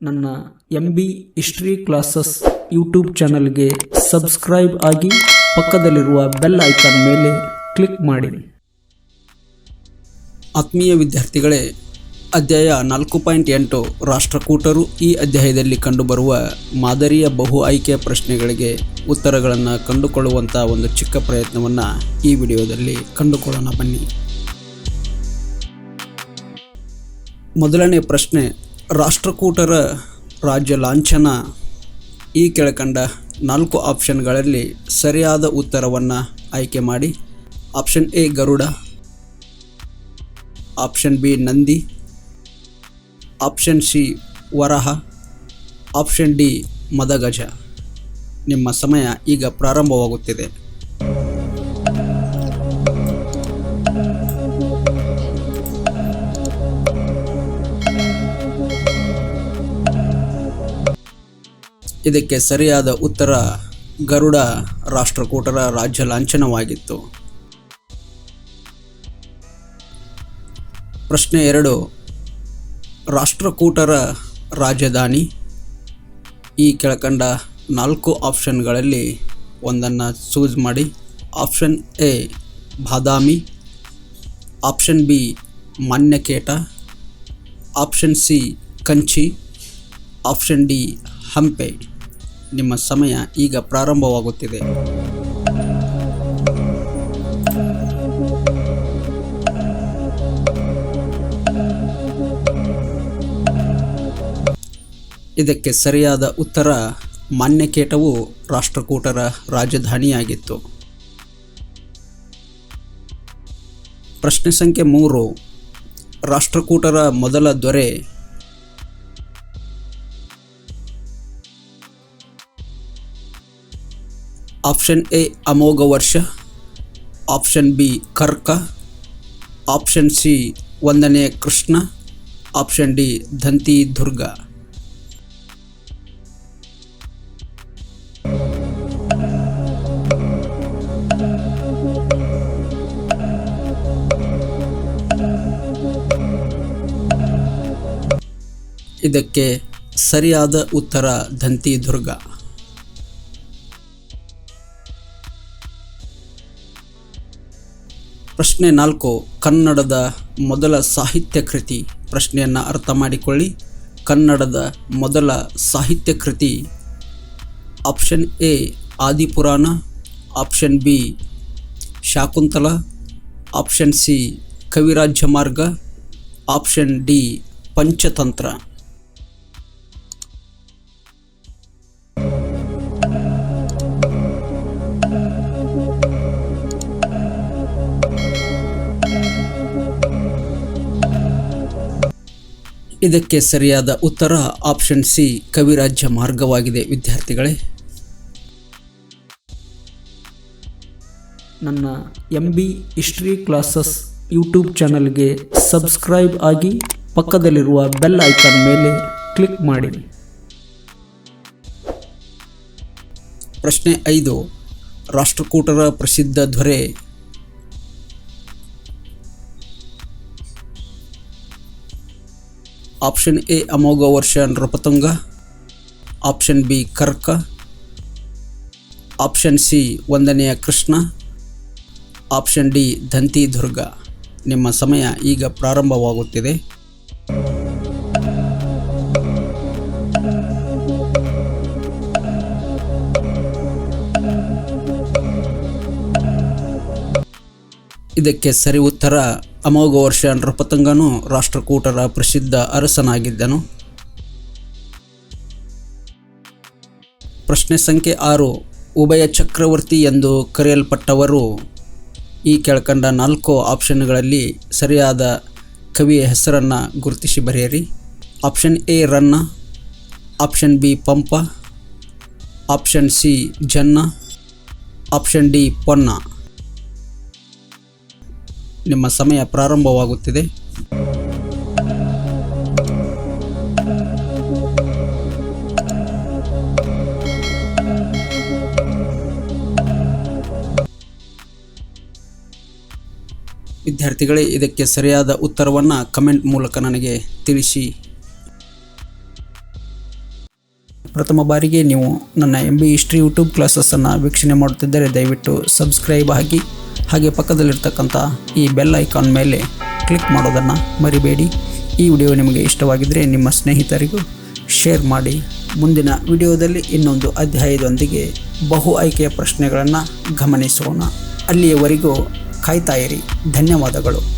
ನನ್ನ M B history classes YouTube ಚಾನಲ್ಗೆ subscribe ಆಗಿ ಪಕ್ಕದಲ್ಲಿರುವ ಬೆಲ್ ಐಕಾನ್ ಮೇಲೆ ಕ್ಲಿಕ್ ಮಾಡಿ. ಆತ್ಮೀಯ ವಿದ್ಯಾರ್ಥಿಗಳೇ, ಅಧ್ಯಾಯ ನಾಲ್ಕು ಪಾಯಿಂಟ್ ಎಂಟು ರಾಷ್ಟ್ರಕೂಟರು ಈ ಅಧ್ಯಾಯದಲ್ಲಿ ಕಂಡುಬರುವ ಮಾದರಿಯ ಬಹು ಆಯ್ಕೆಯ ಪ್ರಶ್ನೆಗಳಿಗೆ ಉತ್ತರಗಳನ್ನು ಕಂಡುಕೊಳ್ಳುವಂಥ ಒಂದು ಚಿಕ್ಕ ಪ್ರಯತ್ನವನ್ನು ಈ ವಿಡಿಯೋದಲ್ಲಿ ಕಂಡುಕೊಳ್ಳೋಣ ಬನ್ನಿ. ಮೊದಲನೇ ಪ್ರಶ್ನೆ ರಾಷ್ಟ್ರಕೂಟರ ರಾಜ್ಯ ಲಾಂಛನ ಈ ಕೆಳಕಂಡ ನಾಲ್ಕು ಆಪ್ಷನ್ಗಳಲ್ಲಿ ಸರಿಯಾದ ಉತ್ತರವನ್ನು ಆಯ್ಕೆ ಮಾಡಿ. Option A, Garuda. Option B, Nandi. Option C, Varaha. Option D, ಮದಗಜ. ನಿಮ್ಮ ಸಮಯ ಈಗ ಪ್ರಾರಂಭವಾಗುತ್ತಿದೆ. ಇದಕ್ಕೆ ಸರಿಯಾದ ಉತ್ತರ ಗರುಡ ರಾಷ್ಟ್ರಕೂಟರ ರಾಜ್ಯ ಲಾಂಛನವಾಗಿತ್ತು. ಪ್ರಶ್ನೆ ಎರಡು. ರಾಷ್ಟ್ರಕೂಟರ ರಾಜಧಾನಿ ಈ ಕೆಳಕಂಡ ನಾಲ್ಕು ಆಪ್ಷನ್ಗಳಲ್ಲಿ ಒಂದನ್ನು ಚೂಸ್ ಮಾಡಿ. Option A, Badami. Option B, Manyakheta. Option C, Kanchi. Option D, Hampi. ನಿಮ್ಮ ಸಮಯ ಈಗ ಪ್ರಾರಂಭವಾಗುತ್ತಿದೆ. ಇದಕ್ಕೆ ಸರಿಯಾದ ಉತ್ತರ ಮಾನ್ಯಕೇಟವು ರಾಷ್ಟ್ರಕೂಟರ ರಾಜಧಾನಿಯಾಗಿತ್ತು. ಪ್ರಶ್ನೆ ಸಂಖ್ಯೆ ಮೂರು. ರಾಷ್ಟ್ರಕೂಟರ ಮೊದಲ ದೊರೆ option A Amogha Varsha option B Karka option C ಒಂದನೇ ಕೃಷ್ಣ ಆಪ್ಷನ್ ಡಿ ದಂತಿ ದುರ್ಗ ಇದಕ್ಕೆ ಸರಿಯಾದ ಉತ್ತರ ದಂತಿ ದುರ್ಗ ಪ್ರಶ್ನೆ ನಾಲ್ಕು, ಕನ್ನಡದ ಮೊದಲ ಸಾಹಿತ್ಯ ಕೃತಿ ಪ್ರಶ್ನೆಯನ್ನು ಅರ್ಥ ಮಾಡಿಕೊಳ್ಳಿ. ಕನ್ನಡದ ಮೊದಲ ಸಾಹಿತ್ಯ ಕೃತಿ option A, Adipurana, option B, Shakuntala, option C, Kavirajamarga, option D, Panchatantra. ಇದಕ್ಕೆ ಸರಿಯಾದ ಉತ್ತರ ಆಪ್ಷನ್ ಸಿ ಕವಿರಾಜ್ಯ ಮಾರ್ಗವಾಗಿದೆ, ವಿದ್ಯಾರ್ಥಿಗಳೇ. ನನ್ನ M B history classes YouTube ಚಾನಲ್ಗೆ ಸಬ್ಸ್ಕ್ರೈಬ್ ಆಗಿ ಪಕ್ಕದಲ್ಲಿರುವ ಬೆಲ್ ಐಕಾನ್ ಮೇಲೆ ಕ್ಲಿಕ್ ಮಾಡಿ. ಪ್ರಶ್ನೆ ಐದು. ರಾಷ್ಟ್ರಕೂಟರ ಪ್ರಸಿದ್ಧ ದೊರೆ option A Amogha Varsha Nripatunga option B Karka option C ಒಂದನೆಯ ಕೃಷ್ಣ ಆಪ್ಷನ್ ಡಿ ದಂತಿ ದುರ್ಗ ನಿಮ್ಮ ಸಮಯ ಈಗ ಪ್ರಾರಂಭವಾಗುತ್ತಿದೆ. ಇದಕ್ಕೆ ಸರಿ ಉತ್ತರ ಅಮೋಘ ವರ್ಷ ನೃಪತುಂಗನು ರಾಷ್ಟ್ರಕೂಟರ ಪ್ರಸಿದ್ಧ ಅರಸನಾಗಿದ್ದನು. ಪ್ರಶ್ನೆ ಸಂಖ್ಯೆ ಆರು, ಉಭಯ ಚಕ್ರವರ್ತಿ ಎಂದು ಕರೆಯಲ್ಪಟ್ಟವರು ಈ ಕೆಳಕಂಡ ನಾಲ್ಕು ಆಪ್ಷನ್ಗಳಲ್ಲಿ ಸರಿಯಾದ ಕವಿಯ ಹೆಸರನ್ನು ಗುರುತಿಸಿ ಬರೆಯಿರಿ. Option A, Ranna. Option B, Pampa. Option C, Janna. Option D, Ponna. ನಿಮ್ಮ ಸಮಯ ಪ್ರಾರಂಭವಾಗುತ್ತಿದೆ. ವಿದ್ಯಾರ್ಥಿಗಳೇ, ಇದಕ್ಕೆ ಸರಿಯಾದ ಉತ್ತರವನ್ನು ಕಮೆಂಟ್ ಮೂಲಕ ನನಗೆ ತಿಳಿಸಿ. ಪ್ರಥಮ ಬಾರಿಗೆ ನೀವು ನನ್ನ ಎಂ ಬಿ ಹಿಸ್ಟ್ರಿ ಯೂಟ್ಯೂಬ್ ಕ್ಲಾಸಸ್ಸನ್ನು ವೀಕ್ಷಣೆ ಮಾಡುತ್ತಿದ್ದರೆ ದಯವಿಟ್ಟು ಸಬ್ಸ್ಕ್ರೈಬ್ ಆಗಿ. ಹಾಗೆ ಪಕ್ಕದಲ್ಲಿರ್ತಕ್ಕಂಥ ಈ ಬೆಲ್ ಐಕಾನ್ ಮೇಲೆ ಕ್ಲಿಕ್ ಮಾಡೋದನ್ನು ಮರಿಬೇಡಿ. ಈ ವಿಡಿಯೋ ನಿಮಗೆ ಇಷ್ಟವಾಗಿದ್ದರೆ ನಿಮ್ಮ ಸ್ನೇಹಿತರಿಗೂ ಶೇರ್ ಮಾಡಿ. ಮುಂದಿನ ವಿಡಿಯೋದಲ್ಲಿ ಇನ್ನೊಂದು ಅಧ್ಯಾಯದೊಂದಿಗೆ ಬಹು ಆಯ್ಕೆಯ ಪ್ರಶ್ನೆಗಳನ್ನು ಗಮನಿಸೋಣ. ಅಲ್ಲಿಯವರೆಗೂ ಕಾಯ್ತಾಯಿರಿ ಧನ್ಯವಾದಗಳು.